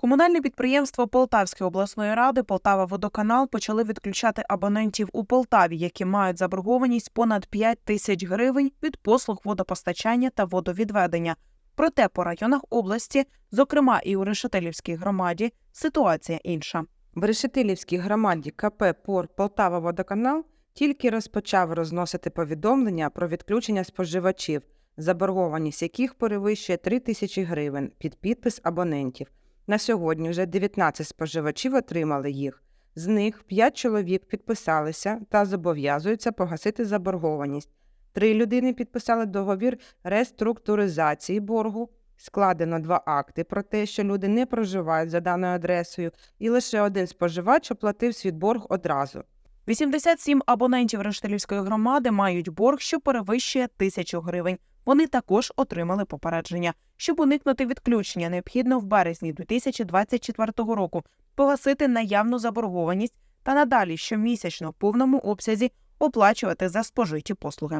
Комунальне підприємство Полтавської обласної ради Полтава Водоканал почали відключати абонентів у Полтаві, які мають заборгованість понад 5 тисяч гривень від послуг водопостачання та водовідведення. Проте по районах області, зокрема і у Решетилівській громаді, ситуація інша. В Решетилівській громаді КП «Пор Полтава Водоканал тільки розпочав розносити повідомлення про відключення споживачів, заборгованість яких перевищує 3 тисячі гривень під підпис абонентів. На сьогодні вже 19 споживачів отримали їх. З них 5 чоловік підписалися та зобов'язуються погасити заборгованість. Три людини підписали договір реструктуризації боргу. Складено два акти про те, що люди не проживають за даною адресою, і лише один споживач оплатив свій борг одразу. 87 абонентів Рештилівської громади мають борг, що перевищує тисячу гривень. Вони також отримали попередження. Щоб уникнути відключення, необхідно в березні 2024 року погасити наявну заборгованість та надалі щомісячно в повному обсязі оплачувати за спожиті послуги.